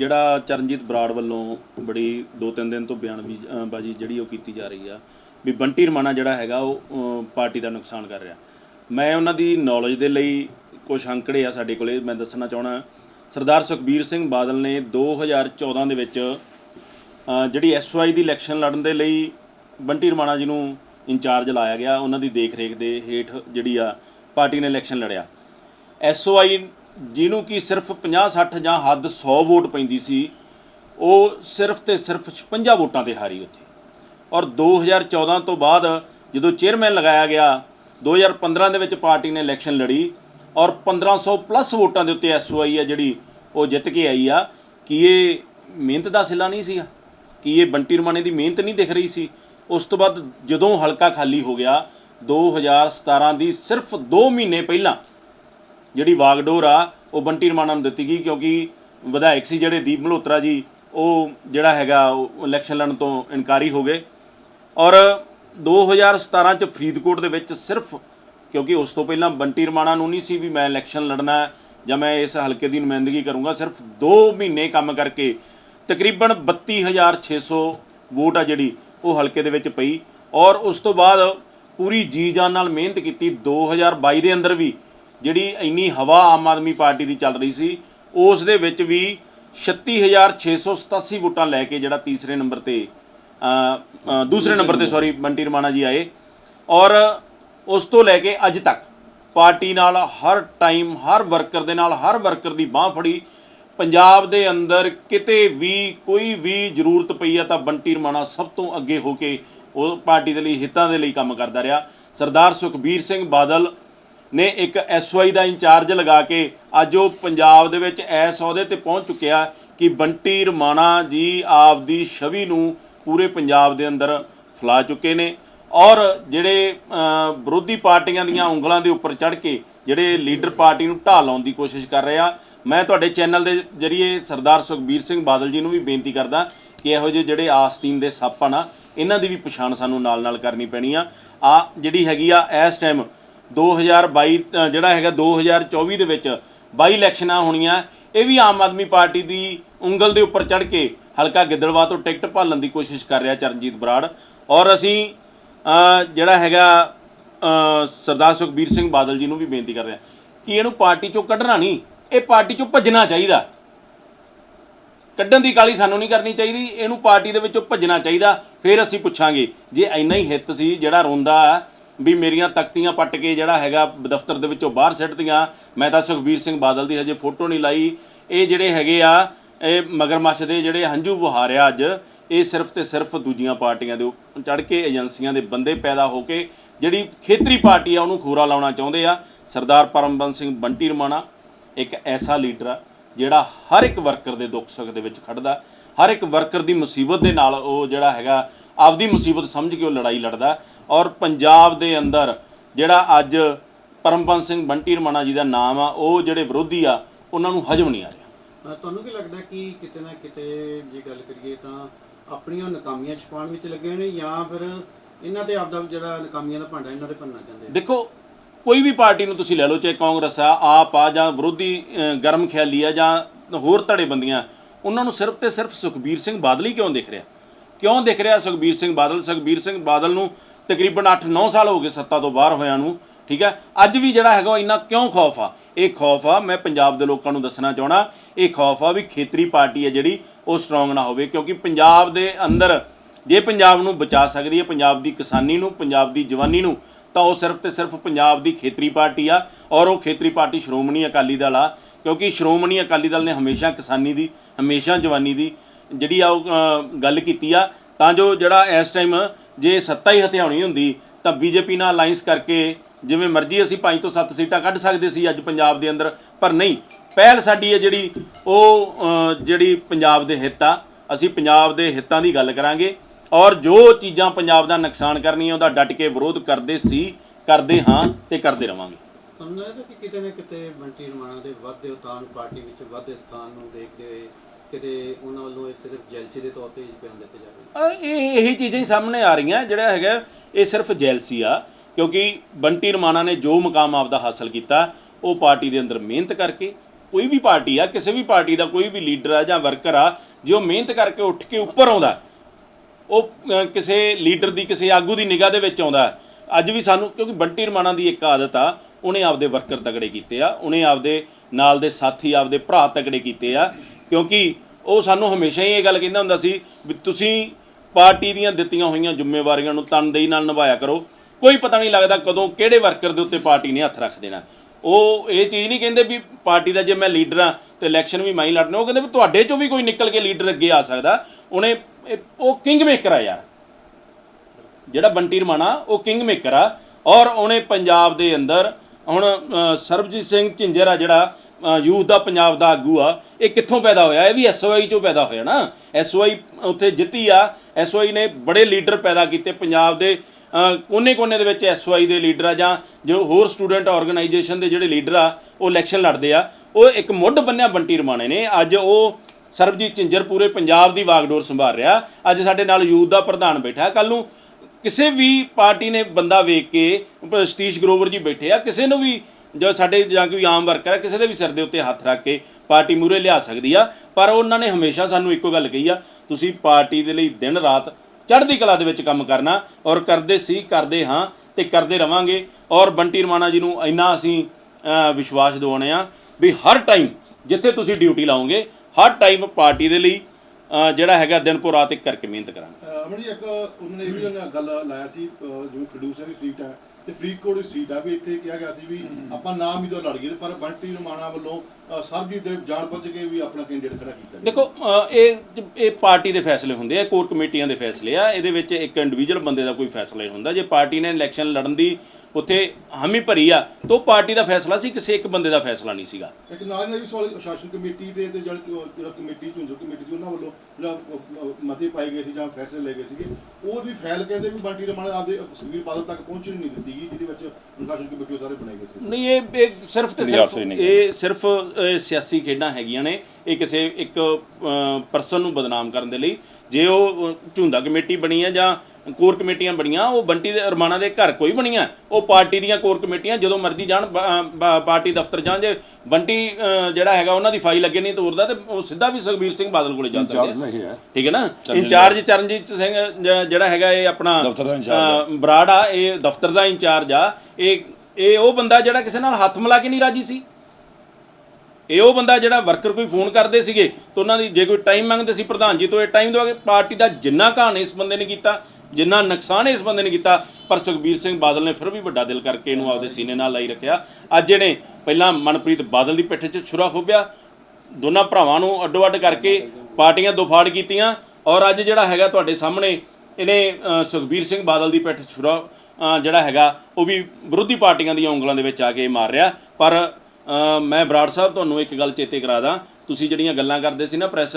ਜਿਹੜਾ ਚਰਨਜੀਤ ਬਰਾੜ ਵੱਲੋਂ ਬੜੀ ਦੋ ਤਿੰਨ ਦਿਨ ਤੋਂ ਬਿਆਨ ਜਿਹੜੀ ਉਹ ਕੀਤੀ ਜਾ ਰਹੀ ਆ ਵੀ ਬੰਟੀ ਰਮਾਣਾ ਜਿਹੜਾ ਹੈਗਾ ਉਹ ਪਾਰਟੀ ਦਾ ਨੁਕਸਾਨ ਕਰ ਰਿਹਾ। ਮੈਂ ਉਹਨਾਂ ਦੀ ਨੌਲੇਜ ਦੇ ਲਈ ਕੁਝ ਅੰਕੜੇ ਆ ਸਾਡੇ ਕੋਲੇ ਮੈਂ ਦੱਸਣਾ ਚਾਹਣਾ ਸਰਦਾਰ ਸੁਖਬੀਰ ਸਿੰਘ ਬਾਦਲ ਨੇ 2014 ਦੇ ਵਿੱਚ ਅ, ਜਿਹੜੀ ਐਸਵਾਈ ਦੀ ਇਲੈਕਸ਼ਨ ਲੜਨ ਦੇ ਲਈ ਬੰਟੀ ਰਮਾਣਾ ਜੀ ਨੂੰ ਇੰਚਾਰਜ ਲਾਇਆ ਗਿਆ ਉਹਨਾਂ ਦੀ ਦੇਖ-ਰੇਖ ਦੇ ਹੇਠ ਜਿਹੜੀ ਆ ਪਾਰਟੀ ਨੇ ਇਲੈਕਸ਼ਨ ਲੜਿਆ। ਐਸਓਆਈ ਜਿਹਨੂੰ ਕਿ ਸਿਰਫ 50 60 ਜਾਂ ਹੱਦ 100 ਵੋਟ ਪੈਂਦੀ ਸੀ, ਉਹ ਸਿਰਫ ਤੇ ਸਿਰਫ 56 ਵੋਟਾਂ ਤੇ ਹਾਰੀ ਉੱਥੇ। ਔਰ 2014 ਤੋਂ ਬਾਅਦ ਜਦੋਂ ਚੇਅਰਮੈਨ ਲਗਾਇਆ ਗਿਆ 2015 ਦੇ ਵਿੱਚ ਪਾਰਟੀ ਨੇ ਇਲੈਕਸ਼ਨ ਲੜੀ, ਔਰ 1500 ਪਲੱਸ ਵੋਟਾਂ ਦੇ ਉੱਤੇ ਐਸਓਆਈ ਆ ਜਿਹੜੀ ਉਹ ਜਿੱਤ ਕੇ ਆਈ ਆ, ਕਿ ਇਹ ਮਿਹਨਤ ਦਾ ਸਿਲਾ ਨਹੀਂ ਸੀਗਾ? ਕਿ ਇਹ ਬੰਟੀ ਰਮਾਣੇ ਦੀ ਮਿਹਨਤ ਨਹੀਂ ਦਿਖ ਰਹੀ ਸੀ? ਉਸ ਤੋਂ ਬਾਅਦ ਜਦੋਂ ਹਲਕਾ ਖਾਲੀ ਹੋ ਗਿਆ 2017 ਦੀ ਸਿਰਫ 2 ਮਹੀਨੇ ਪਹਿਲਾਂ ਜਿਹੜੀ ਵਾਗਡੋਰ ਆ, ਉਹ ਬੰਟੀ ਰਮਾਣਾ ਨੂੰ ਦਿੱਤੀ ਗਈ ਕਿਉਂਕਿ ਵਿਧਾਇਕ ਸੀ ਜਿਹੜੇ ਦੀਪ ਮਲਹੋਤਰਾ ਜੀ, ਉਹ ਜਿਹੜਾ ਹੈਗਾ, ਉਹ ਇਲੈਕਸ਼ਨ ਲੜਨ ਤੋਂ ਇਨਕਾਰੀ ਹੋ ਗਏ। ਔਰ 2017 ਚ ਫਰੀਦਕੋਟ ਦੇ ਵਿੱਚ ਸਿਰਫ, ਕਿਉਂਕਿ ਉਸ ਤੋਂ ਪਹਿਲਾਂ ਬੰਟੀ ਰਮਾਣਾ ਨੂੰ ਨਹੀਂ ਸੀ ਵੀ ਮੈਂ ਇਲੈਕਸ਼ਨ ਲੜਨਾ ਜਾਂ ਮੈਂ ਇਸ ਹਲਕੇ ਦੀ ਨੁਮਾਇੰਦਗੀ ਕਰੂੰਗਾ, ਸਿਰਫ 2 ਮਹੀਨੇ ਕੰਮ ਕਰਕੇ ਤਕਰੀਬਨ 32600 ਵੋਟ ਆ ਜਿਹੜੀ ਉਹ ਹਲਕੇ ਦੇ ਵਿੱਚ ਪਈ। ਔਰ ਉਸ ਤੋਂ ਬਾਅਦ ਪੂਰੀ ਜੀ ਜਾਨ ਨਾਲ ਮਿਹਨਤ ਕੀਤੀ 2022 ਦੇ ਅੰਦਰ ਵੀ ਜਿਹੜੀ ਇੰਨੀ ਹਵਾ ਆਮ ਆਦਮੀ ਪਾਰਟੀ ਦੀ ਚੱਲ ਰਹੀ ਸੀ, ਉਸ ਦੇ ਵਿੱਚ ਵੀ 36687 ਵੋਟਾਂ ਲੈ ਕੇ ਜਿਹੜਾ ਤੀਸਰੇ ਨੰਬਰ ਤੇ ਦੂਸਰੇ ਨੰਬਰ ਤੇ ਸੌਰੀ ਬੰਟੀ ਰਮਾਣਾ ਜੀ ਆਏ। ਔਰ ਉਸ ਤੋਂ ਲੈ ਕੇ ਅੱਜ ਤੱਕ ਪਾਰਟੀ ਨਾਲ ਹਰ ਟਾਈਮ, ਹਰ ਵਰਕਰ ਦੇ ਨਾਲ, ਹਰ ਵਰਕਰ ਦੀ ਬਾਹ ਫੜੀ। ਪੰਜਾਬ ਦੇ ਅੰਦਰ ਕਿਤੇ ਵੀ ਕੋਈ ਵੀ ਜ਼ਰੂਰਤ ਪਈ ਆ ਤਾਂ ਬੰਟੀ ਰਮਾਣਾ ਸਭ ਤੋਂ ਅੱਗੇ ਹੋ ਕੇ ਉਹ ਪਾਰਟੀ ਦੇ ਲਈ, ਹਿੱਤਾਂ ਦੇ ਲਈ ਕੰਮ ਕਰਦਾ ਰਿਹਾ। ਸਰਦਾਰ ਸੁਖਬੀਰ ਸਿੰਘ ਬਾਦਲ ਨੇ ਇੱਕ ਐਸਵਾਈ ਦਾ ਇੰਚਾਰਜ ਲਗਾ ਕੇ ਅੱਜ ਉਹ ਪੰਜਾਬ ਦੇ ਵਿੱਚ ਐਸ ਅਹੁਦੇ ਤੇ ਪਹੁੰਚ ਚੁੱਕਿਆ ਕਿ ਬੰਟੀ ਰਮਾਣਾ ਜੀ ਆਪ ਦੀ ਛਵੀ ਨੂੰ ਪੂਰੇ ਪੰਜਾਬ ਦੇ ਅੰਦਰ ਫੈਲਾ ਚੁੱਕੇ ਨੇ ਔਰ ਜਿਹੜੇ ਵਿਰੋਧੀ ਪਾਰਟੀਆਂ ਦੀਆਂ ਉਂਗਲਾਂ ਦੇ ਉੱਪਰ ਚੜ੍ਹ ਕੇ ਜਿਹੜੇ ਲੀਡਰ ਪਾਰਟੀ ਨੂੰ ਢਾਹ ਲਾਉਣ ਦੀ ਕੋਸ਼ਿਸ਼ ਕਰ ਰਹੇ ਆ। ਮੈਂ ਤੁਹਾਡੇ ਚੈਨਲ ਦੇ ਜਰੀਏ ਸਰਦਾਰ ਸੁਖਬੀਰ ਸਿੰਘ ਬਾਦਲ ਜੀ ਨੂੰ ਵੀ ਬੇਨਤੀ ਕਰਦਾ ਕਿ ਇਹੋ ਜਿਹੇ ਜਿਹੜੇ ਆਸਤੀਨ ਦੇ ਸੱਪ ਆ ਨਾ, ਇਹਨਾਂ ਦੀ ਵੀ ਪਛਾਣ ਸਾਨੂੰ ਨਾਲ-ਨਾਲ ਕਰਨੀ ਪੈਣੀ ਆ। ਆ ਜਿਹੜੀ ਹੈਗੀ ਆ ਇਸ ਟਾਈਮ 2022 ਅ, ਜਿਹੜਾ ਹੈਗਾ 2024 ਦੇ ਵਿੱਚ ਬਾਈ ਇਲੈਕਸ਼ਨਾਂ ਹੋਣੀਆਂ ਇਹ ਵੀ ਆਮ ਆਦਮੀ ਪਾਰਟੀ ਦੀ ਉਂਗਲ ਦੇ ਉੱਪਰ ਚੜ ਕੇ ਹਲਕਾ ਗਿੱਦੜਵਾ ਤੋਂ ਟਿਕਟ ਭਾਲਣ ਦੀ ਕੋਸ਼ਿਸ਼ ਕਰ ਰਿਹਾ ਚਰਨਜੀਤ ਬਰਾੜ। ਔਰ ਅਸੀਂ ਜਿਹੜਾ ਹੈਗਾ ਸਰਦਾਰ ਸੁਖਬੀਰ ਸਿੰਘ ਬਾਦਲ ਜੀ ਨੂੰ ਵੀ ਬੇਨਤੀ ਕਰ ਰਿਹਾ ਕਿ ਇਹਨੂੰ ਪਾਰਟੀ ਚੋਂ ਕੱਢਣਾ ਨਹੀਂ ਇਹ ਪਾਰਟੀ ਚੋਂ ਭੱਜਣਾ ਚਾਹੀਦਾ। ਕੱਢਣ ਦੀ ਕਾਲੀ ਸਾਨੂੰ ਨਹੀਂ ਕਰਨੀ ਚਾਹੀਦੀ ਇਹਨੂੰ ਪਾਰਟੀ ਦੇ ਵਿੱਚੋਂ ਭੱਜਣਾ ਚਾਹੀਦਾ ਫਿਰ ਅਸੀਂ ਪੁੱਛਾਂਗੇ। ਜੇ ਇੰਨਾ ਹੀ ਹਿੱਤ ਸੀ ਜਿਹੜਾ ਰੋਂਦਾ ਵੀ ਮੇਰੀਆਂ ਤਖਤੀਆਂ ਪੱਟ ਕੇ ਜਿਹੜਾ ਹੈਗਾ ਦਫ਼ਤਰ ਦੇ ਵਿੱਚੋਂ ਬਾਹਰ ਸਿੱਟਦੀਆਂ ਮੈਂ ਤਾਂ ਸੁਖਬੀਰ ਸਿੰਘ ਬਾਦਲ ਦੀ ਹਜੇ ਫੋਟੋ ਨਹੀਂ ਲਾਈ। ਇਹ ਜਿਹੜੇ ਹੈਗੇ ਆ, ਇਹ ਮਗਰਮੱਛ ਦੇ ਜਿਹੜੇ ਹੰਝੂ ਵਹਾਰਿਆ ਅੱਜ, ਇਹ ਸਿਰਫ ਤੇ ਸਿਰਫ ਦੂਜੀਆਂ ਪਾਰਟੀਆਂ ਦੇ ਚੜ ਕੇ ਏਜੰਸੀਆਂ ਦੇ ਬੰਦੇ ਪੈਦਾ ਹੋ ਕੇ ਜਿਹੜੀ ਖੇਤਰੀ ਪਾਰਟੀ ਆ ਉਹਨੂੰ ਖੋਰਾ ਲਾਉਣਾ ਚਾਹੁੰਦੇ ਆ। ਸਰਦਾਰ ਪਰਮਬੰਸ ਸਿੰਘ ਬੰਟੀ ਰਮਾਣਾ, ਇੱਕ ਐਸਾ ਲੀਡਰ ਆ, ਜਿਹੜਾ ਹਰ ਇੱਕ ਵਰਕਰ ਦੇ ਦੁੱਖ ਸੁੱਖ ਦੇ ਵਿੱਚ ਖੜਦਾ ਹਰ ਇੱਕ ਵਰਕਰ ਦੀ ਮੁਸੀਬਤ ਦੇ ਨਾਲ ਉਹ ਜਿਹੜਾ ਹੈਗਾ ਆਪਦੀ ਮੁਸੀਬਤ ਸਮਝ ਕੇ ਉਹ ਲੜਾਈ ਲੜਦਾ ਔਰ ਪੰਜਾਬ ਦੇ ਅੰਦਰ ਜਿਹੜਾ ਅੱਜ ਪਰਮਪੰਤ ਸਿੰਘ ਬੰਟੀ ਰਮਾਣਾ ਜੀ ਦਾ ਨਾਮ ਆ ਉਹ ਜਿਹੜੇ ਵਿਰੋਧੀ ਆ ਉਹਨਾਂ ਨੂੰ ਹਜਮ ਨਹੀਂ ਆ ਰਿਹਾ ਤੁਹਾਨੂੰ ਕੀ ਲੱਗਦਾ ਕਿ ਕਿਤੇ ਨਾ ਕਿਤੇ ਜੇ ਗੱਲ ਕਰੀਏ ਤਾਂ ਆਪਣੀਆਂ ਨਾਕਾਮੀਆਂ ਛੁਪਾਉਣ ਵਿੱਚ ਲੱਗੇ ਨੇ ਜਾਂ ਫਿਰ ਇਹਨਾਂ ਤੇ ਆਪਦਾ ਜਿਹੜਾ ਨਾਕਾਮੀਆਂ ਦਾ ਭਾਂਡਾ ਇਹਨਾਂ ਤੇ ਭੰਨਣਾ ਚਾਹੁੰਦੇ? ਦੇਖੋ ਕੋਈ ਵੀ ਪਾਰਟੀ ਨੂੰ ਤੁਸੀਂ ਲੈ ਲਓ ਚਾਹੇ ਕਾਂਗਰਸ ਆ ਆਪ ਆ ਜਾਂ ਵਿਰੋਧੀ ਗਰਮ ਖਿਆਲੀ ਆ ਜਾਂ ਹੋਰ ਧੜੇ ਬੰਦੀਆਂ ਉਹਨਾਂ ਨੂੰ ਸਿਰਫ ਤੇ ਸਿਰਫ ਸੁਖਬੀਰ ਸਿੰਘ ਬਾਦਲ ਹੀ ਕਿਉਂ ਦਿਖ ਰਿਹਾ ਕਿਉਂ ਦਿਖ ਰਿਹਾ ਸੁਖਬੀਰ ਸਿੰਘ ਬਾਦਲ? ਸੁਖਬੀਰ ਸਿੰਘ ਬਾਦਲ ਨੂੰ ਤਕਰੀਬਨ 8-9 ਸਾਲ ਹੋ ਗਏ ਸੱਤਾ ਤੋਂ ਬਾਹਰ ਹੋਇਆਂ ਨੂੰ, ਠੀਕ ਹੈ? ਅੱਜ ਵੀ ਜਿਹੜਾ ਹੈਗਾ ਇੰਨਾ ਕਿਉਂ ਖੌਫ ਆ? ਇਹ ਖੌਫ ਆ, ਮੈਂ ਪੰਜਾਬ ਦੇ ਲੋਕਾਂ ਨੂੰ ਦੱਸਣਾ ਚਾਹਣਾ ਇਹ ਖੌਫ ਆ ਵੀ ਖੇਤਰੀ ਪਾਰਟੀ ਹੈ ਜਿਹੜੀ ਉਹ ਸਟਰੋਂਗ ਨਾ ਹੋਵੇ, ਕਿਉਂਕਿ ਪੰਜਾਬ ਦੇ ਅੰਦਰ ਜੇ ਪੰਜਾਬ ਨੂੰ ਬਚਾ ਸਕਦੀ ਹੈ, ਪੰਜਾਬ ਦੀ ਕਿਸਾਨੀ ਨੂੰ, ਪੰਜਾਬ ਦੀ ਜਵਾਨੀ ਨੂੰ, ਤਾਂ ਉਹ ਸਿਰਫ ਤੇ ਸਿਰਫ ਪੰਜਾਬ ਦੀ ਖੇਤਰੀ ਪਾਰਟੀ ਆ ਔਰ ਉਹ ਖੇਤਰੀ ਪਾਰਟੀ ਸ਼੍ਰੋਮਣੀ ਅਕਾਲੀ ਦਲ ਆ, ਕਿਉਂਕਿ ਸ਼੍ਰੋਮਣੀ ਅਕਾਲੀ ਦਲ ਨੇ ਹਮੇਸ਼ਾ ਕਿਸਾਨੀ ਦੀ, ਹਮੇਸ਼ਾ ਜਵਾਨੀ ਦੀ ਜਿਹੜੀ ਆ ਉਹ ਅ, ਗੱਲ ਕੀਤੀ ਆ ਤਾਂ ਜੋ ਜਿਹੜਾ ਇਸ ਟਾਈਮ ਜੇ ਸੱਤਾ ਹੀ ਹਥਿਆਉਣੀ ਹੁੰਦੀ ਤਾਂ ਬੀਜੇਪੀ ਨਾਲ ਅਲਾਈਅੰਸ ਕਰਕੇ ਜਿਵੇਂ ਮਰਜ਼ੀ ਅਸੀਂ ਪੰਜ ਤੋਂ 7 ਸੀਟਾਂ ਕੱਢ ਸਕਦੇ ਸੀ ਅੱਜ ਪੰਜਾਬ ਦੇ ਅੰਦਰ ਪਰ ਨਹੀਂ। ਪਹਿਲ ਸਾਡੀ ਹੈ ਜਿਹੜੀ ਉਹ ਅ, ਜਿਹੜੀ ਪੰਜਾਬ ਦੇ ਹਿੱਤ ਆ ਅਸੀਂ ਪੰਜਾਬ ਦੇ ਹਿੱਤਾਂ ਦੀ ਗੱਲ ਕਰਾਂਗੇ। ਔਰ ਜੋ ਚੀਜ਼ਾਂ ਪੰਜਾਬ ਦਾ ਨੁਕਸਾਨ ਕਰਨੀਆਂ ਉਹਦਾ ਡਟ ਕੇ ਵਿਰੋਧ ਕਰਦੇ ਸੀ ਕਰਦੇ ਹਾਂ ਤੇ ਕਰਦੇ ਰਵਾਂਗੇ। ਤੁਹਾਨੂੰ ਲੱਗਦਾ ਕਿ ਕਿਤੇ ਨਾ ਕਿਤੇ ਬੰਟੀ ਰਮਾਣਾ ਦੇ ਵਾਧੇ ਉਤਾਨ ਪਾਰਟੀ ਵਿੱਚ ਵਾਧੇ ਸਥਾਨ ਨੂੰ ਦੇਖਦੇ ਹੋਏ ਕਿਤੇ ਉਹਨਾਂ ਵੱਲੋਂ ਇਹ ਸਿਰਫ ਜੈਲਸੀ ਦੇ ਤੌਰ ਤੇ ਬਿਆਨ ਦਿੱਤੇ ਜਾ ਰਹੇ ਅ, ਇਹ ਇਹੀ ਚੀਜ਼ਾਂ ਹੀ ਸਾਹਮਣੇ ਆ ਰਹੀਆਂ ਜਿਹੜਾ ਹੈਗਾ ਇਹ ਸਿਰਫ ਜੈਲਸੀ ਆ ਕਿਉਂਕਿ ਬੰਟੀ ਰਮਾਣਾ ਨੇ ਜੋ ਮੁਕਾਮ ਆਪਦਾ ਹਾਸਲ ਕੀਤਾ ਉਹ ਪਾਰਟੀ ਦੇ ਅੰਦਰ ਮਿਹਨਤ ਕਰਕੇ ਕੋਈ ਵੀ ਪਾਰਟੀ ਆ ਕਿਸੇ ਵੀ ਪਾਰਟੀ ਦਾ ਕੋਈ ਵੀ ਲੀਡਰ ਆ ਜਾਂ ਵਰਕਰ ਆ ਜੇ ਉਹ ਮਿਹਨਤ ਕਰਕੇ ਉੱਠ ਕੇ ਉੱਪਰ ਆਉਂਦਾ ਉਹ ਅਹ, ਕਿਸੇ ਲੀਡਰ ਦੀ ਕਿਸੇ ਆਗੂ ਦੀ ਨਿਗਾਹ ਦੇ ਵਿੱਚ ਆਉਂਦਾ ਅੱਜ ਵੀ ਸਾਨੂੰ ਕਿਉਂਕਿ ਬੰਟੀ ਰਮਾਣਾ ਦੀ ਇੱਕ ਆਦਤ ਆ ਉਹਨੇ ਆਪਦੇ ਵਰਕਰ ਤਗੜੇ ਕੀਤੇ ਆ ਉਹਨੇ ਆਪਦੇ ਨਾਲ ਦੇ ਸਾਥੀ ਆਪਦੇ ਭਰਾ ਤਗੜੇ ਕੀਤੇ ਆ ਕਿਉਂਕਿ ਉਹ ਸਾਨੂੰ ਹਮੇਸ਼ਾ ਹੀ ਇਹ ਗੱਲ ਕਹਿੰਦਾ ਹੁੰਦਾ ਸੀ ਵੀ ਤੁਸੀਂ ਪਾਰਟੀ ਦੀਆਂ ਦਿੱਤੀਆਂ ਹੋਈਆਂ ਜ਼ਿੰਮੇਵਾਰੀਆਂ ਨੂੰ ਤਨਦੇਹੀ ਨਾਲ ਨਿਭਾਇਆ ਕਰੋ। ਕੋਈ ਪਤਾ ਨਹੀਂ ਲੱਗਦਾ ਕਦੋਂ ਕਿਹੜੇ ਵਰਕਰ ਦੇ ਉੱਤੇ ਪਾਰਟੀ ਨੇ ਹੱਥ ਰੱਖ ਦੇਣਾ। ਉਹ ਇਹ ਚੀਜ਼ ਨਹੀਂ ਕਹਿੰਦੇ ਵੀ ਪਾਰਟੀ ਦਾ ਜੇ ਮੈਂ ਲੀਡਰ ਆ ਤੇ ਇਲੈਕਸ਼ਨ ਵੀ ਮੈਂ ਹੀ ਲੜਨਾ। ਉਹ ਕਹਿੰਦੇ ਵੀ ਤੁਹਾਡੇ ਚੋਂ ਵੀ ਕੋਈ ਨਿਕਲ ਕੇ ਲੀਡਰ ਅੱਗੇ ਆ ਸਕਦਾ। ਉਹਨੇ ਉਹ ਕਿੰਗ ਮੇਕਰ ਆ ਯਾਰ। ਜਿਹੜਾ ਬੰਟੀ ਰਮਾਣਾ, ਉਹ ਕਿੰਗ ਮੇਕਰ ਆ। ਔਰ ਉਹਨੇ ਪੰਜਾਬ ਦੇ ਅੰਦਰ ਹੁਣ ਸਰਬਜੀਤ ਸਿੰਘ ਝਿੰਜਰ ਆ ਜਿਹੜਾ ਯੂਥ ਦਾ, ਪੰਜਾਬ ਦਾ ਆਗੂ ਆ, ਇਹ ਕਿੱਥੋਂ ਪੈਦਾ ਹੋਇਆ? ਇਹ ਵੀ ਐਸਓਆਈ ਚੋਂ ਪੈਦਾ ਹੋਇਆ ਨਾ। ਐਸਓਆਈ ਉੱਥੇ ਜਿੱਤੀ ਆ। ਐਸਓਆਈ ਨੇ ਬੜੇ ਲੀਡਰ ਪੈਦਾ ਕੀਤੇ ਪੰਜਾਬ ਦੇ। ਕੋਨੇ-ਕੋਨੇ ਦੇ ਵਿੱਚ ਐਸਓਆਈ ਦੇ ਲੀਡਰ ਆ ਜਾਂ ਜੋ ਹੋਰ ਸਟੂਡੈਂਟ ਆਰਗੇਨਾਈਜੇਸ਼ਨ ਦੇ ਜਿਹੜੇ ਲੀਡਰ ਆ, ਉਹ ਇਲੈਕਸ਼ਨ ਲੜਦੇ ਆ। ਉਹ ਇੱਕ ਮੁੱਢ ਬੰਨਿਆ ਬੰਟੀ ਰਮਾਣੇ ਨੇ। ਅੱਜ ਉਹ ਸਰਬਜੀਤ ਝਿੰਜਰ ਪੂਰੇ ਪੰਜਾਬ ਦੀ ਵਾਗਡੋਰ ਸੰਭਾਲ ਰਿਹਾ। ਅੱਜ ਸਾਡੇ ਨਾਲ ਯੂਥ ਦਾ ਪ੍ਰਧਾਨ ਬੈਠਾ। ਕੱਲ ਨੂੰ ਕਿਸੇ ਵੀ ਪਾਰਟੀ ਨੇ ਬੰਦਾ ਵੇਖ ਕੇ ਸਤੀਸ਼ ਗਰੋਵਰ ਜੀ ਬੈਠੇ ਆ। ਕਿਸੇ ਨੂੰ ਵੀ ਜੋ ਸਾਡੇ ਜਾਂ ਕੋਈ ਆਮ ਵਰਕਰ ਹੈ, ਕਿਸੇ ਦੇ ਵੀ ਸਿਰ ਦੇ ਉੱਤੇ ਹੱਥ ਰੱਖ ਕੇ ਪਾਰਟੀ ਮੂਰੇ ਲਿਆ ਸਕਦੀ ਆ, ਪਰ ਉਹਨਾਂ ਨੇ ਹਮੇਸ਼ਾ ਸਾਨੂੰ ਇੱਕੋ ਗੱਲ ਕਹੀ ਆ, ਤੁਸੀਂ ਪਾਰਟੀ ਦੇ ਲਈ ਦਿਨ ਰਾਤ ਚੜ੍ਹਦੀ ਕਲਾ ਦੇ ਵਿੱਚ ਕੰਮ ਕਰਨਾ ਔਰ ਕਰਦੇ ਸੀ, ਕਰਦੇ ਹਾਂ ਤੇ ਕਰਦੇ ਰਵਾਂਗੇ। ਔਰ ਬੰਟੀ ਰਮਾਣਾ ਜੀ ਨੂੰ ਇੰਨਾ ਅਸੀਂ ਵਿਸ਼ਵਾਸ ਦਿਵਾਉਣੇ ਆ ਵੀ ਹਰ ਟਾਈਮ ਜਿੱਥੇ ਤੁਸੀਂ ਡਿਊਟੀ ਲਾਓਗੇ, ਹਰ ਟਾਈਮ ਪਾਰਟੀ ਦੇ ਲਈ ਜਿਹੜਾ ਹੈਗਾ ਦਿਨ ਪੋ ਰਾਤ ਇੱਕ ਕਰਕੇ ਮਿਹਨਤ ਕਰਾਂਗੇ। ਅਮਰ ਜੀ, ਇੱਕ ਉਹਨਾਂ ਨੇ ਇਹ ਵੀ ਗੱਲ ਲਾਇਆ ਸੀ ਜਿਵੇਂ ਖਡੂਰ ਦੀ ਸੀਟ ਹੈ ਤੇ ਫਰੀਦਕੋਟ ਦੀ ਸੀਟ ਹੈ ਵੀ ਇੱਥੇ ਕਿਹਾ ਗਿਆ ਸੀ ਵੀ ਆਪਾਂ ਨਾਮ ਹੀ ਤੋਂ ਲੜ ਗਏ ਪਰ ਬੰਟੀ ਰਮਾਣਾ ਵੱਲੋਂ ਸਰਬਜੀਤ ਦੇ ਜਾਣ ਬੁੱਝ ਕੇ ਵੀ ਆਪਣਾ ਕੈਂਡੀਡੇਟ ਖੜਾ ਕੀਤਾ। ਦੇਖੋ ਅ, ਇਹ ਇਹ ਪਾਰਟੀ ਦੇ ਫੈਸਲੇ ਹੁੰਦੇ ਆ ਕੋਰ ਕਮੇਟੀਆਂ ਦੇ ਫੈਸਲੇ ਆ ਇਹਦੇ ਵਿੱਚ ਇੱਕ ਇੰਡੀਵਿਜੂਅਲ ਬੰਦੇ ਦਾ ਕੋਈ ਫੈਸਲਾ ਨਹੀਂ ਹੁੰਦਾ। ਜੇ ਪਾਰਟੀ ਨੇ ਇਲੈਕਸ਼ਨ ਲੜਨ ਦੀ ਉੱਥੇ ਹਾਮੀ ਭਰੀ ਆ ਤਾਂ ਉਹ ਪਾਰਟੀ ਦਾ ਫੈਸਲਾ ਸੀ ਕਿਸੇ ਇੱਕ ਬੰਦੇ ਦਾ ਫੈਸਲਾ ਨਹੀਂ ਸੀਗਾ। ਇੱਕ ਨਾਲ ਨਾਲ ਵੀ ਸਵਾਲ ਸ਼ਾਸਨ ਕਮੇਟੀ ਤੇ ਤੇ ਜਿਹੜਾ ਜਿਹੜਾ ਕਮੇਟੀ ਝੁੰਝੋ ਕਮੇਟੀ ਸੀ ਉਹਨਾਂ ਵੱਲੋਂ ਜਿਹੜਾ ਅਹ, ਅਹ, ਮਤੇ ਪਾਏ ਗਏ ਸੀ ਜਾਂ ਫੈਸਲੇ ਲਏ ਗਏ ਸੀਗੇ ਉਹ ਦੀ ਫਾਈਲ ਕਹਿੰਦੇ ਵੀ ਬੰਟੀ ਰਮਾਣਾ ਆਪਦੇ ਸੁਖਬੀਰ ਬਾਦਲ ਤੱਕ ਪਹੁੰਚਣ ਨਹੀਂ ਦਿੱਤੀ ਗਈ ਜਿਹਦੇ ਵਿੱਚ ਸ਼ਾਸਨ ਕਮੇਟੀ ਉਹ ਸਾਰੇ ਬਣਾਏ ਗਏ ਸੀ। ਨਹੀਂ ਇਹ ਇਹ ਸਿਰਫ ਤੇ ਸਿਰਫ ਇਹ ਸਿਰਫ ਸਿਆਸੀ ਖੇਡਾਂ ਹੈਗੀਆਂ ਨੇ ਇਹ ਕਿਸੇ ਇੱਕ ਪਰਸਨ ਨੂੰ ਬਦਨਾਮ ਕਰਨ ਦੇ ਲਈ ਜੇ ਉਹ ਝੁੰਦਾ ਕਮੇਟੀ ਬਣੀ ਹੈ ਜਾਂ ਕੋਰ ਕਮੇਟੀਆਂ ਬਣੀਆਂ ਉਹ ਬੰਟੀ ਦੇ ਅਰਮਾਨਾ ਦੇ ਘਰ ਕੋਈ ਬਣੀਆਂ ਉਹ ਪਾਰਟੀ ਦੀਆਂ ਕੋਰ ਕਮੇਟੀਆਂ ਜਦੋਂ ਮਰਜ਼ੀ ਜਾਣ ਪਾਰਟੀ ਦਫ਼ਤਰ ਜਾਣ ਜੇ ਬੰਟੀ ਜਿਹੜਾ ਹੈਗਾ ਉਹਨਾਂ ਦੀ ਫਾਈਲ ਅੱਗੇ ਨਹੀਂ ਤੋਰਦਾ ਤੇ ਉਹ ਸਿੱਧਾ ਵੀ ਸੁਖਬੀਰ ਸਿੰਘ ਬਾਦਲ ਕੋਲੇ ਜਾ ਸਕਦੇ ਆ। ਠੀਕ ਹੈ ਨਾ? ਇੰਚਾਰਜ ਚਰਨਜੀਤ ਸਿੰਘ ਜਿਹੜਾ ਹੈਗਾ ਇਹ ਆਪਣਾ ਦਫ਼ਤਰ ਦਾ ਅ, ਬਰਾੜ ਆ ਇਹ ਦਫ਼ਤਰ ਦਾ ਇੰਚਾਰਜ ਆ। ਇਹ ਇਹ ਉਹ ਬੰਦਾ ਜਿਹੜਾ ਕਿਸੇ ਨਾਲ ਹੱਥ ਮਿਲਾ ਕੇ ਨਹੀਂ ਰਾਜੀ ਸੀ। ਇਹ ਉਹ ਬੰਦਾ ਜਿਹੜਾ ਵਰਕਰ ਕੋਈ ਫੋਨ ਕਰਦੇ ਸੀਗੇ ਤਾਂ ਉਹਨਾਂ ਦੀ ਜੇ ਕੋਈ ਟਾਈਮ ਮੰਗਦੇ ਸੀ ਪ੍ਰਧਾਨ ਜੀ, ਤੋਂ ਇਹ ਟਾਈਮ ਦਵਾਗੇ ਪਾਰਟੀ ਦਾ ਜਿੰਨਾ ਘਾਣ ਇਸ ਬੰਦੇ ਨੇ ਕੀਤਾ, ਜਿੰਨਾ ਨੁਕਸਾਨ ਇਸ ਬੰਦੇ ਨੇ ਕੀਤਾ, ਪਰ ਸੁਖਬੀਰ ਸਿੰਘ ਬਾਦਲ ਨੇ ਫਿਰ ਵੀ ਵੱਡਾ ਦਿਲ ਕਰਕੇ ਇਹਨੂੰ ਆਪਦੇ ਸੀਨੇ ਨਾਲ ਲਾਈ ਰੱਖਿਆ। ਅੱਜ ਇਹਨੇ ਪਹਿਲਾਂ ਮਨਪ੍ਰੀਤ ਬਾਦਲ ਦੀ ਪਿੱਠ 'ਚ ਛੁਰਾ ਖੋਬਿਆ ਦੋਨਾਂ ਭਰਾਵਾਂ ਨੂੰ ਅੱਡੋ ਅੱਡ ਕਰਕੇ ਪਾਰਟੀਆਂ ਦੋ ਫਾੜ ਕੀਤੀਆਂ, ਔਰ ਅੱਜ ਜਿਹੜਾ ਹੈਗਾ ਤੁਹਾਡੇ ਸਾਹਮਣੇ ਇਹਨੇ ਸੁਖਬੀਰ ਸਿੰਘ ਬਾਦਲ ਦੀ ਪਿੱਠ ਛੁਰਾ ਜਿਹੜਾ ਹੈਗਾ, ਉਹ ਵੀ ਵਿਰੋਧੀ ਪਾਰਟੀਆਂ ਦੀਆਂ ਉਂਗਲਾਂ ਦੇ ਵਿੱਚ ਆ ਕੇ ਮਾਰ ਰਿਹਾ। ਪਰ ਮੈਂ ਬਰਾੜ ਸਾਹਿਬ ਤੁਹਾਨੂੰ ਇੱਕ ਗੱਲ ਚੇਤੇ ਕਰਾ ਦਾਂ। ਤੁਸੀਂ ਜਿਹੜੀਆਂ ਗੱਲਾਂ ਕਰਦੇ ਸੀ ਨਾ ਪ੍ਰੈਸ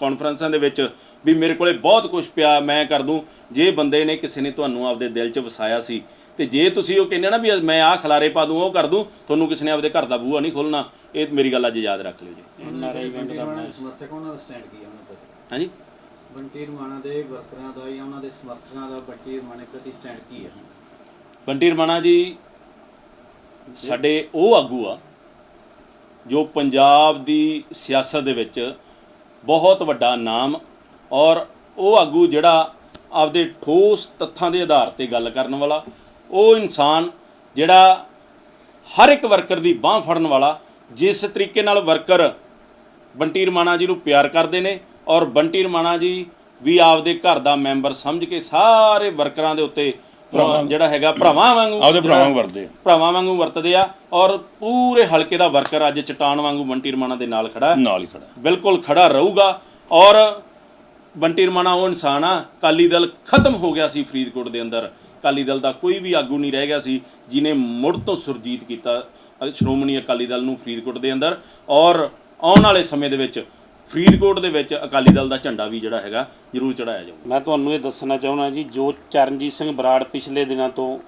ਕਾਨਫਰੰਸਾਂ ਦੇ ਵਿੱਚ ਵੀ ਮੇਰੇ ਕੋਲੇ ਬਹੁਤ ਕੁਝ ਪਿਆ ਮੈਂ ਕਰ ਦੂੰ। ਜੇ ਬੰਦੇ ਨੇ ਕਿਸੇ ਨੇ ਤੁਹਾਨੂੰ ਆਪਦੇ ਦਿਲ 'ਚ ਵਸਾਇਆ ਸੀ ਤੇ ਜੇ ਤੁਸੀਂ ਉਹ ਕਹਿੰਦੇ ਨਾ ਵੀ ਮੈਂ ਆਹ ਖਲਾਰੇ ਪਾ ਦੂੰ ਉਹ ਕਰ ਦੂੰ ਤੁਹਾਨੂੰ ਕਿਸੇ ਨੇ ਆਪਦੇ ਘਰ ਦਾ ਬੂਹਾ ਨਹੀਂ ਖੋਲਣਾ ਇਹ ਮੇਰੀ ਗੱਲ ਅੱਜ ਯਾਦ ਰੱਖ ਲਿਓ ਜੀ। ਬੰਟੀ ਰਮਾਣਾ ਦੇ ਸਮਰਥਕ ਉਹਨਾਂ ਦਾ ਸਟੈਂਡ ਕੀ ਹੈ ਉਹਨਾਂ ਦਾ? ਹਾਂਜੀ? ਬੰਟੀ ਰਮਾਣਾ ਦੇ ਵਰਕਰਾਂ ਦਾ ਜਾਂ ਉਹਨਾਂ ਦੇ ਸਮਰਥਕਾਂ ਦਾ ਬੰਟੀ ਰਮਾਣੇ ਪ੍ਰਤੀ ਸਟੈਂਡ ਕੀ ਹੈ ਬੰਟੀ ਰਮਾਣਾ ਜੀ ਸਾਡੇ ਉਹ ਆਗੂ ਆ ਜੋ ਪੰਜਾਬ ਦੀ ਸਿਆਸਤ ਦੇ ਵਿੱਚ ਬਹੁਤ ਵੱਡਾ ਨਾਮ ਔਰ ਉਹ ਆਗੂ ਜਿਹੜਾ ਆਪਦੇ ਠੋਸ ਤੱਥਾਂ ਦੇ ਆਧਾਰ ਤੇ ਗੱਲ ਕਰਨ ਵਾਲਾ, ਉਹ ਇਨਸਾਨ ਜਿਹੜਾ ਹਰ ਇੱਕ ਵਰਕਰ ਦੀ ਬਾਹ ਫੜਨ ਵਾਲਾ, ਜਿਸ ਤਰੀਕੇ ਨਾਲ ਵਰਕਰ ਬੰਟੀ ਰਮਾਣਾ ਜੀ ਨੂੰ ਪਿਆਰ ਕਰਦੇ ਨੇ ਔਰ ਬੰਟੀ ਰਮਾਣਾ ਜੀ ਵੀ ਆਪਦੇ ਘਰ ਦਾ ਮੈਂਬਰ ਸਮਝ ਕੇ ਸਾਰੇ ਵਰਕਰਾਂ ਦੇ ਉੱਤੇ ਜਿਹੜਾ ਹੈਗਾ ਭਰਾਵਾਂ ਵਾਂਗੂ ਆਪਦੇ ਭਰਾਵਾਂ ਵਾਂਗੂ ਵਰਤਦੇ ਆ। ਭਰਾਵਾਂ ਵਾਂਗੂ ਵਰਤਦੇ ਆ ਔਰ ਪੂਰੇ ਹਲਕੇ ਦਾ ਵਰਕਰ ਅੱਜ ਚਟਾਨ ਵਾਂਗੂ ਬੰਟੀ ਰਮਾਣਾ ਦੇ ਨਾਲ ਖੜਾ ਨਾਲ ਹੀ ਖੜਾ ਬਿਲਕੁਲ ਖੜਾ ਰਹੂਗਾ ਔਰ ਬੰਟੀ ਰਮਾਣਾ ਉਹ ਇਨਸਾਨ ਆ ਕਾਲੀ ਦਲ ਖਤਮ ਹੋ ਗਿਆ ਸੀ ਫਰੀਦਕੋਟ ਦੇ ਅੰਦਰ। ਕਾਲੀ ਦਲ ਦਾ ਕੋਈ ਵੀ ਆਗੂ ਨਹੀਂ ਰਹਿ ਗਿਆ ਸੀ ਜਿਨੇ ਮੁੜ ਤੋਂ ਸੁਰਜੀਤ ਕੀਤਾ ਸ਼੍ਰੋਮਣੀ ਅਕਾਲੀ ਦਲ ਨੂੰ ਫਰੀਦਕੋਟ ਦੇ ਅੰਦਰ। ਔਰ ਆਉਣ ਵਾਲੇ ਸਮੇਂ ਦੇ ਵਿੱਚ ਫਰੀਦਕੋਟ ਦੇ ਵਿੱਚ ਅਕਾਲੀ ਦਲ ਦਾ ਝੰਡਾ ਵੀ ਜਿਹੜਾ ਹੈਗਾ, ਜ਼ਰੂਰ ਚੜਾਇਆ ਜਾਊਗਾ। ਮੈਂ ਤੁਹਾਨੂੰ ਇਹ ਦੱਸਣਾ ਚਾਹੁੰਦਾ ਜੀ, ਜੋ ਚਰਨਜੀਤ ਸਿੰਘ ਬਰਾੜ ਪਿਛਲੇ ਦਿਨਾਂ ਤੋਂ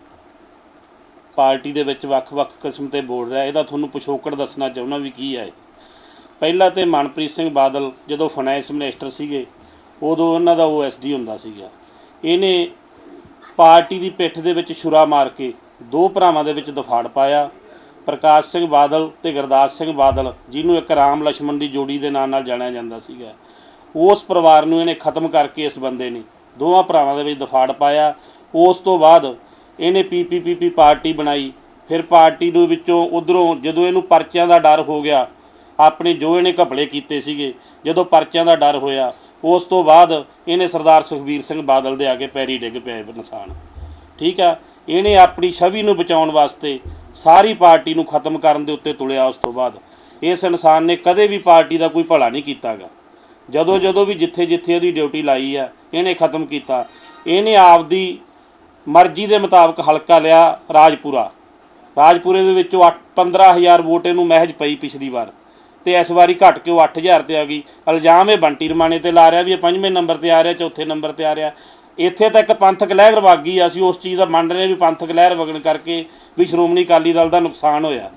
ਪਾਰਟੀ ਦੇ ਵਿੱਚ ਵੱਖ-ਵੱਖ ਕਿਸਮ ਤੇ ਬੋਲ ਰਿਹਾ, ਇਹਦਾ ਤੁਹਾਨੂੰ ਪਿਛੋਕੜ ਦੱਸਣਾ ਚਾਹੁੰਦਾ ਵੀ ਕੀ ਹੈ ਪਹਿਲਾਂ ਤੇ ਮਨਪ੍ਰੀਤ ਸਿੰਘ ਬਾਦਲ ਜਦੋਂ ਫਾਈਨੈਂਸ ਮਿਨਿਸਟਰ ਸੀਗੇ, ਉਦੋਂ ਉਹਨਾਂ ਦਾ ਓਐਸਡੀ ਹੁੰਦਾ ਸੀਗਾ। ਇਹਨੇ ਪਾਰਟੀ ਦੀ ਪਿੱਠ ਦੇ ਵਿੱਚ ਛੁਰਾ ਮਾਰ ਕੇ ਦੋ ਭਰਾਵਾਂ ਦੇ ਵਿੱਚ ਦਫਾੜ ਪਾਇਆ ਪ੍ਰਕਾਸ਼ ਸਿੰਘ ਬਾਦਲ ਤੇ ਗੁਰਦਾਸ ਸਿੰਘ ਬਾਦਲ, ਜਿਹਨੂੰ ਇੱਕ ਰਾਮ ਲక్ష్మణ ਦੀ ਜੋੜੀ ਦੇ ਨਾਂ ਨਾਲ ਜਾਣਿਆ ਜਾਂਦਾ ਸੀਗਾ। ਉਸ ਪਰਿਵਾਰ ਨੂੰ ਇਹਨੇ ਖਤਮ ਕਰਕੇ ਇਸ ਬੰਦੇ ਨੇ ਦੋਵਾਂ ਭਰਾਵਾਂ ਦੇ ਵਿੱਚ ਦਫਾੜ ਪਾਇਆ। ਉਸ ਤੋਂ ਬਾਅਦ ਇਹਨੇ ਪੀਪੀਪੀਪੀ ਪਾਰਟੀ ਬਣਾਈ। ਫਿਰ ਪਾਰਟੀ ਨੂੰ ਵਿੱਚੋਂ ਉਧਰੋਂ ਜਦੋਂ ਇਹਨੂੰ ਪਰਚਿਆਂ ਦਾ ਡਰ ਹੋ ਗਿਆ, ਆਪਣੇ ਜੋ ਇਹਨੇ ਘਪਲੇ ਕੀਤੇ ਸੀਗੇ, ਜਦੋਂ ਪਰਚਿਆਂ ਦਾ ਡਰ ਹੋਇਆ, ਉਸ ਤੋਂ ਬਾਅਦ ਇਹਨੇ ਸਰਦਾਰ ਸੁਖਬੀਰ ਸਿੰਘ ਬਾਦਲ ਦੇ ਆ ਕੇ ਪੈਰੀ ਡਿੱਗ ਪਏ ਇਨਸਾਨ। ਠੀਕ ਆ? ਇਹਨੇ ਆਪਣੀ ਛਵੀ ਨੂੰ ਬਚਾਉਣ ਵਾਸਤੇ ਸਾਰੀ ਪਾਰਟੀ ਨੂੰ ਖਤਮ ਕਰਨ ਦੇ ਉੱਤੇ ਤੁਲਿਆ ਉਸ ਤੋਂ ਬਾਅਦ। ਇਸ ਇਨਸਾਨ ਨੇ ਕਦੇ ਵੀ ਪਾਰਟੀ ਦਾ ਕੋਈ ਭਲਾ ਨਹੀਂ ਕੀਤਾਗਾ। ਜਦੋਂ ਜਦੋਂ ਵੀ ਜਿੱਥੇ ਜਿੱਥੇ ਉਹਦੀ ਡਿਊਟੀ ਲਾਈ ਆ, ਇਹਨੇ ਖਤਮ ਕੀਤਾ। ਇਹਨੇ ਆਪਦੀ ਮਰਜ਼ੀ ਦੇ ਮੁਤਾਬਕ ਹਲਕਾ ਲਿਆ ਰਾਜਪੁਰਾ। ਰਾਜਪੁਰੇ ਦੇ ਵਿੱਚੋਂ 8 15000 ਵੋਟ ਇਹਨੂੰ ਮਹਿਜ ਪਈ ਪਿਛਲੀ ਵਾਰ। ਤੇ ਇਸ ਵਾਰੀ ਘਟ ਕੇ ਉਹ 8000 ਤੇ ਆ ਗਈ। ਇਲਜ਼ਾਮ ਇਹ ਬੰਟੀ ਰਮਾਣੇ ਤੇ ਲਾ ਰਿਹਾ ਵੀ ਇਹ ਪੰਜਵੇਂ ਨੰਬਰ ਤੇ ਆ ਰਿਹਾ, ਚੌਥੇ ਨੰਬਰ ਤੇ ਆ ਰਿਹਾ। ਇੱਥੇ ਤੱਕ ਪੰਥਕ ਲਹਿਰ ਵਗ ਗਈ ਅਸੀਂ ਉਸ ਚੀਜ਼ ਦਾ ਮੰਨ ਰਹੇ ਵੀ ਪੰਥਕ ਲਹਿਰ ਵਗਣ ਕਰਕੇ ਵੀ ਸ਼੍ਰੋਮਣੀ ਅਕਾਲੀ ਦਲ ਦਾ ਨੁਕਸਾਨ ਹੋਇਆ।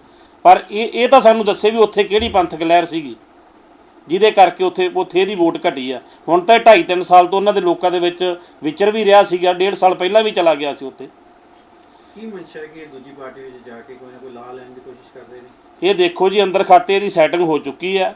ਪਰ ਇਹ ਇਹ ਤਾਂ ਸਾਨੂੰ ਦੱਸੇ ਵੀ ਉੱਥੇ ਕਿਹੜੀ ਪੰਥਕ ਲਹਿਰ ਸੀਗੀ ਜਿਹਦੇ ਕਰਕੇ ਉੱਥੇ ਉੱਥੇ ਇਹਦੀ ਵੋਟ ਘਟੀ ਆ। ਹੁਣ ਤਾਂ 2.5 3 ਸਾਲ ਤੋਂ ਉਹਨਾਂ ਦੇ ਲੋਕਾਂ ਦੇ ਵਿੱਚ ਵਿਚਰ ਵੀ ਰਿਹਾ ਸੀਗਾ ਡੇਢ ਸਾਲ ਪਹਿਲਾਂ ਵੀ ਚਲਾ ਗਿਆ ਸੀ ਉੱਥੇ। ਕੀ ਮਨਸ਼ਾ ਕਿ ਦੂਜੀ ਪਾਰਟੀ ਵਿੱਚ ਜਾ ਕੇ ਕੋਈ ਨਾ ਕੋਈ ਲਾ ਲੈਣ ਦੀ ਕੋਸ਼ਿਸ਼ ਕਰਦੇ ਨੇ? ਇਹ ਦੇਖੋ ਜੀ ਅੰਦਰ ਖਾਤੇ ਦੀ ਸੈਟਿੰਗ ਹੋ ਚੁੱਕੀ ਹੈ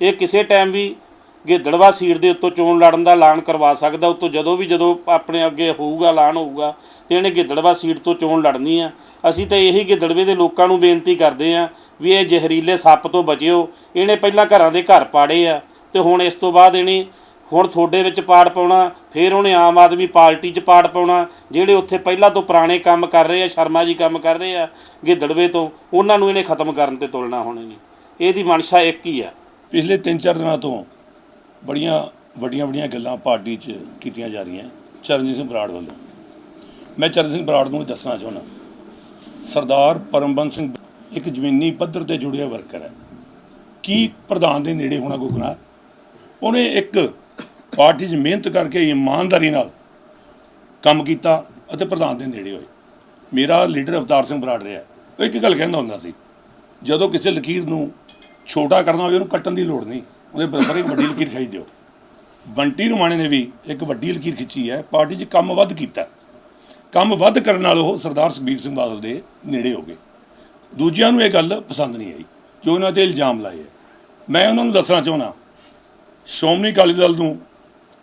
ਇਹ ਕਿਸੇ ਟਾਈਮ ਵੀ ਗਿੱਦੜਵਾ ਸੀਟ ਦੇ ਉੱਤੋਂ ਚੋਣ ਲੜਨ ਦਾ ਐਲਾਨ ਕਰਵਾ ਸਕਦਾ, ਉੱਤੋਂ ਜਦੋਂ ਵੀ ਜਦੋਂ ਆਪਣੇ ਅੱਗੇ ਹੋਊਗਾ, ਐਲਾਨ ਹੋਊਗਾ, ਤੇ ਇਹਨੇ ਗਿੱਦੜਵਾ ਸੀਟ ਤੋਂ ਚੋਣ ਲੜਨੀ ਆ। ਅਸੀਂ ਤਾਂ ਇਹੀ ਗਿੱਦੜਵੇ ਦੇ ਲੋਕਾਂ ਨੂੰ ਬੇਨਤੀ ਕਰਦੇ ਆ ਵੀ ਇਹ ਜ਼ਹਿਰੀਲੇ ਸੱਪ ਤੋਂ ਬਚਿਓ। ਇਹਨੇ ਪਹਿਲਾਂ ਘਰਾਂ ਦੇ ਘਰ ਪਾੜੇ ਆ, ਤੇ ਹੁਣ ਇਸ ਤੋਂ ਬਾਅਦ ਇਹਨੇ ਹੁਣ ਤੁਹਾਡੇ ਵਿੱਚ ਪਾੜ ਪਾਉਣਾ, ਫਿਰ ਉਹਨੇ ਆਮ ਆਦਮੀ ਪਾਰਟੀ 'ਚ ਪਾੜ ਪਾਉਣਾ, ਜਿਹੜੇ ਉੱਥੇ ਪਹਿਲਾਂ ਤੋਂ ਪੁਰਾਣੇ ਕੰਮ ਕਰ ਰਹੇ ਆ, ਸ਼ਰਮਾ ਜੀ ਕੰਮ ਕਰ ਰਹੇ ਆ, ਗਿੱਦੜਵੇ ਤੋਂ, ਉਹਨਾਂ ਨੂੰ ਇਹਨੇ ਖਤਮ ਕਰਨ ਤੇ ਤੁਲਣਾ ਹੋਣੀ ਨਹੀਂ। ਇਹਦੀ ਮਨਸ਼ਾ ਇੱਕ ਹੀ ਆ। ਪਿਛਲੇ 3-4 ਦਿਨਾਂ ਤੋਂ ਬੜੀਆਂ ਵੱਡੀਆਂ ਵੱਡੀਆਂ ਗੱਲਾਂ ਪਾਰਟੀ 'ਚ ਕੀਤੀਆਂ ਜਾ ਰਹੀਆਂ। ਚਰਨਜੀਤ ਸਿੰਘ ਬਰਾੜ ਵੱਲੋਂ। ਮੈਂ ਚਰਨ ਸਿੰਘ ਬਰਾੜ ਨੂੰ ਦੱਸਣਾ ਚਾਹੁੰਦਾ। ਸਰਦਾਰ ਪਰਮਬੰਸ ਸਿੰਘ ਇੱਕ ਜ਼ਮੀਨੀ ਪੱਧਰ ਤੇ ਜੁੜਿਆ ਵਰਕਰ ਹੈ। ਕੀ ਪ੍ਰਧਾਨ ਦੇ ਨੇੜੇ ਹੋਣਾ ਕੋਈ ਗੁਨਾਹ ਉਹਨੇ ਇੱਕ ਪਾਰਟੀ 'ਚ ਮਿਹਨਤ ਕਰਕੇ ਇਮਾਨਦਾਰੀ ਨਾਲ ਕੰਮ ਕੀਤਾ ਅਤੇ ਪ੍ਰਧਾਨ ਦੇ ਨੇੜੇ ਹੋਏ। ਮੇਰਾ ਲੀਡਰ ਅਵਤਾਰ ਸਿੰਘ ਬਰਾੜ ਰਿਹਾ। ਉਹ ਇੱਕ ਗੱਲ ਕਹਿੰਦਾ ਹੁੰਦਾ ਸੀ, ਜਦੋਂ ਕਿਸੇ ਲਕੀਰ ਨੂੰ ਛੋਟਾ ਕਰਨਾ ਹੋਵੇ, ਉਹਨੂੰ ਕੱਟਣ ਦੀ ਲੋੜ ਨਹੀਂ। ਉਹਦੇ ਬਰਾਬਰ ਇੱਕ ਵੱਡੀ ਲਕੀਰ ਖਿੱਚ ਦਿਓ। ਬੰਟੀ ਰੁਮਾਣੇ ਨੇ ਵੀ ਇੱਕ ਵੱਡੀ ਲਕੀਰ ਖਿੱਚੀ ਹੈ, ਪਾਰਟੀ 'ਚ ਕੰਮ ਵੱਧ ਕੀਤਾ। ਕੰਮ ਵੱਧ ਕਰਨ ਨਾਲ ਉਹ ਸਰਦਾਰ ਸੁਖਬੀਰ ਸਿੰਘ ਬਾਦਲ ਦੇ ਨੇੜੇ ਹੋ ਗਏ। ਦੂਜਿਆਂ ਨੂੰ ਇਹ ਗੱਲ ਪਸੰਦ ਨਹੀਂ ਆਈ ਜੋ ਉਹਨਾਂ ਤੇ ਇਲਜ਼ਾਮ ਲਾਏ ਮੈਂ ਉਹਨਾਂ ਨੂੰ ਦੱਸਣਾ ਚਾਹੁੰਦਾ, ਸ਼੍ਰੋਮਣੀ ਅਕਾਲੀ ਦਲ ਨੂੰ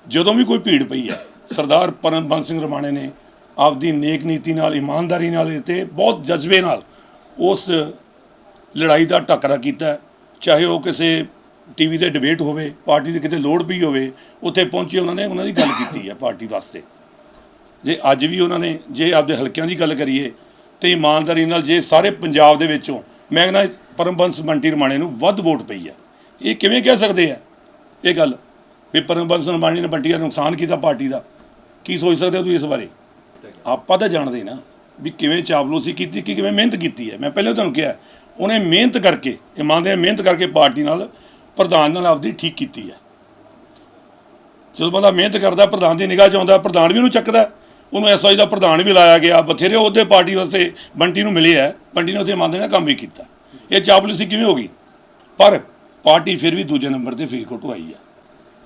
ਜਦੋਂ ਵੀ ਕੋਈ ਭੀੜ ਪਈ ਹੈ, ਸਰਦਾਰ ਪਰਮਬੰਸ ਸਿੰਘ ਰਮਾਣੇ ਨੇ ਆਪਦੀ ਨੇਕ ਨੀਤੀ ਨਾਲ, ਇਮਾਨਦਾਰੀ ਨਾਲ ਤੇ ਬਹੁਤ ਜਜ਼ਬੇ ਨਾਲ ਉਸ ਲੜਾਈ ਦਾ ਟੱਕਰਾ ਕੀਤਾ ਚਾਹੇ ਉਹ ਕਿਸੇ ਟੀਵੀ ਤੇ ਡਿਬੇਟ ਹੋਵੇ, ਪਾਰਟੀ ਦੀ ਕਿਤੇ ਲੋੜ ਪਈ ਹੋਵੇ, ਉੱਥੇ ਪਹੁੰਚੇ ਉਹਨਾਂ ਨੇ, ਉਹਨਾਂ ਦੀ ਗੱਲ ਕੀਤੀ ਹੈ ਪਾਰਟੀ ਵਾਸਤੇ। ਜੇ ਅੱਜ ਵੀ ਉਹਨਾਂ ਨੇ, ਜੇ ਆਪਦੇ ਹਲਕਿਆਂ ਦੀ ਗੱਲ ਕਰੀਏ, ਤੇ ਇਮਾਨਦਾਰੀ ਨਾਲ ਜੇ ਸਾਰੇ ਪੰਜਾਬ ਦੇ ਵਿੱਚੋਂ, ਮੈਂ ਕਹਿੰਦਾ ਪਰਮਬੰਸ ਬੰਟੀ ਰਮਾਣੇ ਨੂੰ ਵੱਧ ਵੋਟ ਪਈ ਹੈ ਇਹ ਕਿਵੇਂ ਕਹਿ ਸਕਦੇ ਆ? ਇਹ ਗੱਲ, ਵੀ ਪਰਮਬੰਸ ਰਮਾਣੇ ਨੇ ਬੰਟੀ ਦਾ ਨੁਕਸਾਨ ਕੀਤਾ ਪਾਰਟੀ ਦਾ। ਕੀ ਸੋਚ ਸਕਦੇ ਹੋ ਤੁਸੀਂ ਇਸ ਬਾਰੇ? ਆਪਾਂ ਤਾਂ ਜਾਣਦੇ ਨਾ ਵੀ ਕਿਵੇਂ ਚਾਵਲੋਸੀ ਕੀਤੀ, ਕਿ ਕਿਵੇਂ ਮਿਹਨਤ ਕੀਤੀ ਹੈ। ਮੈਂ ਪਹਿਲਾਂ ਤੁਹਾਨੂੰ ਕਿਹਾ, ਉਹਨੇ ਮਿਹਨਤ ਕਰਕੇ, ਇਮਾਨਦਾਰੀ ਮਿਹਨਤ ਕਰਕੇ ਪਾਰਟੀ ਨਾਲ ਪ੍ਰਧਾਨ ਨਾਲ ਆਪਦੀ ਠੀਕ ਕੀਤੀ ਹੈ। ਜਦੋਂ ਬੰਦਾ ਮਿਹਨਤ ਕਰਦਾ, ਪ੍ਰਧਾਨ ਦੀ ਨਿਗਾਹ 'ਚ ਆਉਂਦਾ, ਪ੍ਰਧਾਨ ਵੀ ਉਹਨੂੰ ਚੱਕਦਾ ਉਹਨੂੰ ਐਸਆਈ ਦਾ ਪ੍ਰਧਾਨ ਵੀ ਲਾਇਆ ਗਿਆ। ਬਥੇਰੇ ਉਹਦੇ ਪਾਰਟੀ ਵਾਸਤੇ ਬੰਟੀ ਨੂੰ ਮਿਲੇ ਹੈ। ਬੰਟੀ ਨੇ ਉੱਥੇ ਮੰਨਦੇ ਨਾਲ ਕੰਮ ਵੀ ਕੀਤਾ। ਇਹ ਚਾਪਲੂਸੀ ਕਿਵੇਂ ਹੋ ਗਈ? ਪਰ ਪਾਰਟੀ ਫਿਰ ਵੀ ਦੂਜੇ ਨੰਬਰ ਤੇ ਫਰੀਦਕੋਟ ਤੋਂ ਆਈ ਹੈ।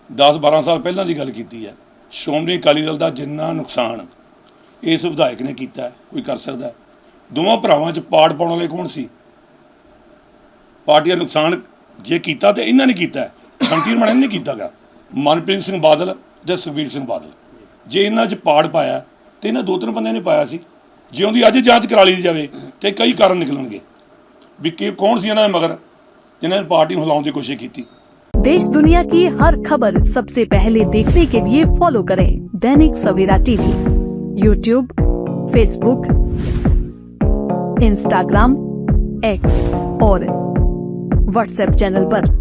10 12 ਸਾਲ ਪਹਿਲਾਂ ਦੀ ਗੱਲ ਕੀਤੀ ਹੈ। ਸ਼੍ਰੋਮਣੀ ਅਕਾਲੀ ਦਲ ਦਾ ਜਿੰਨਾ ਨੁਕਸਾਨ ਇਸ ਵਿਧਾਇਕ ਨੇ ਕੀਤਾ ਕੋਈ ਕਰ ਸਕਦਾ ਦੋਵਾਂ ਭਰਾਵਾਂ 'ਚ ਪਾੜ ਪਾਉਣ ਵਾਲੇ ਕੌਣ ਸੀ? ਪਾਰਟੀ ਦਾ ਨੁਕਸਾਨ ਜੇ ਕੀਤਾ ਤੇ ਇਹਨਾਂ ਨੇ ਕੀਤਾ ਹੈ। ਬੰਟੀ ਰਮਣ ਨੇ ਕੀਤਾਗਾ ਮਨਪ੍ਰੀਤ ਸਿੰਘ ਬਾਦਲ ਤੇ ਸੁਖਬੀਰ ਸਿੰਘ ਬਾਦਲ ਜੇ ਇਹਨਾਂ 'ਚ ਪਾੜ ਪਾਇਆ ਤੇ ਇਹਨਾਂ ਦੋ ਤਿੰਨ ਬੰਦਿਆਂ ਨੇ ਪਾਇਆ ਸੀ ਜੇ ਉਹਦੀ ਅੱਜ ਜਾਂਚ ਕਰਾ ਲਈ ਜਾਵੇ ਤੇ ਕਈ ਕਾਰਨ ਨਿਕਲਣਗੇ ਵੀ ਕਿ ਕੌਣ ਸੀ ਇਹਨਾਂ ਦੇ ਮਗਰ ਜਿਨ੍ਹਾਂ ਨੇ ਪਾਰਟੀ ਨੂੰ ਹਿਲਾਉਣ ਦੀ ਕੋਸ਼ਿਸ਼ ਕੀਤੀ देश दुनिया की हर खबर सबसे पहले देखने के लिए फॉलो करें Dainik Savera TV YouTube Facebook Instagram X और व्हाट्सएप चैनल पर।